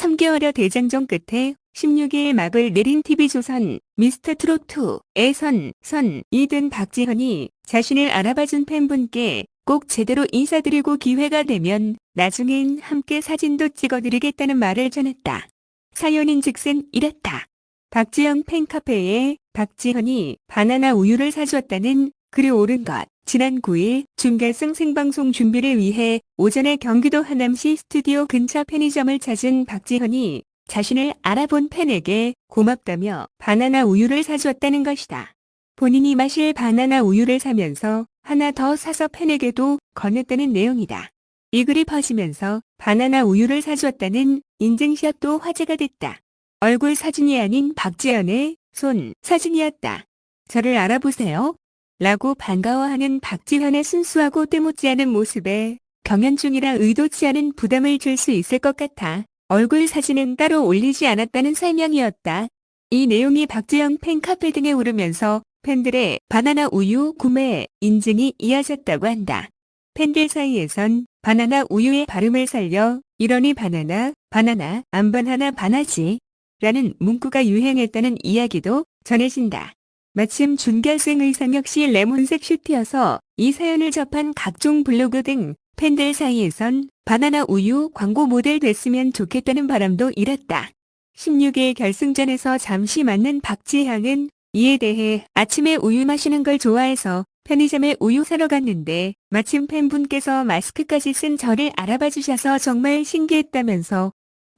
3개월여 대장정 끝에 16일 막을 내린 TV조선 미스터 트롯2의 선, 선, 이든 박지현이 자신을 알아봐준 팬분께 꼭 제대로 인사드리고 기회가 되면 나중엔 함께 사진도 찍어드리겠다는 말을 전했다. 사연인 즉슨 이랬다. 박지영 팬카페에 박지현이 바나나 우유를 사주었다는 글이 오른 것. 지난 9일 준결승 생방송 준비를 위해 오전에 경기도 하남시 스튜디오 근처 편의점을 찾은 박지현이 자신을 알아본 팬에게 고맙다며 바나나 우유를 사주었다는 것이다. 본인이 마실 바나나 우유를 사면서 하나 더 사서 팬에게도 건넸다는 내용이다. 이 글이 퍼지면서 바나나 우유를 사주었다는 인증샷도 화제가 됐다. 얼굴 사진이 아닌 박지현의 손 사진이었다. 저를 알아보세요. 라고 반가워하는 박지현의 순수하고 때묻지 않은 모습에 경연 중이라 의도치 않은 부담을 줄 수 있을 것 같아 얼굴 사진은 따로 올리지 않았다는 설명이었다. 이 내용이 박지영 팬카페 등에 오르면서 팬들의 바나나 우유 구매 인증이 이어졌다고 한다. 팬들 사이에선 바나나 우유의 발음을 살려 이러니 바나나, 바나나, 안 바나나 바나지 라는 문구가 유행했다는 이야기도 전해진다. 마침 준결승 의상 역시 레몬색 슈트여서 이 사연을 접한 각종 블로그 등 팬들 사이에선 바나나 우유 광고 모델 됐으면 좋겠다는 바람도 일었다. 16일 결승전에서 잠시 맞는 박지향은 이에 대해 아침에 우유 마시는 걸 좋아해서 편의점에 우유 사러 갔는데 마침 팬분께서 마스크까지 쓴 저를 알아봐 주셔서 정말 신기했다면서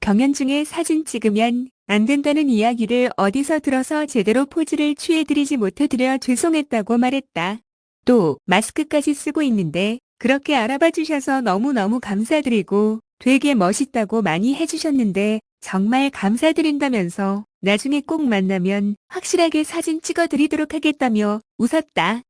경연 중에 사진 찍으면 안 된다는 이야기를 어디서 들어서 제대로 포즈를 취해드리지 못해드려 죄송했다고 말했다. 또 마스크까지 쓰고 있는데 그렇게 알아봐 주셔서 너무너무 감사드리고 되게 멋있다고 많이 해주셨는데 정말 감사드린다면서 나중에 꼭 만나면 확실하게 사진 찍어드리도록 하겠다며 웃었다.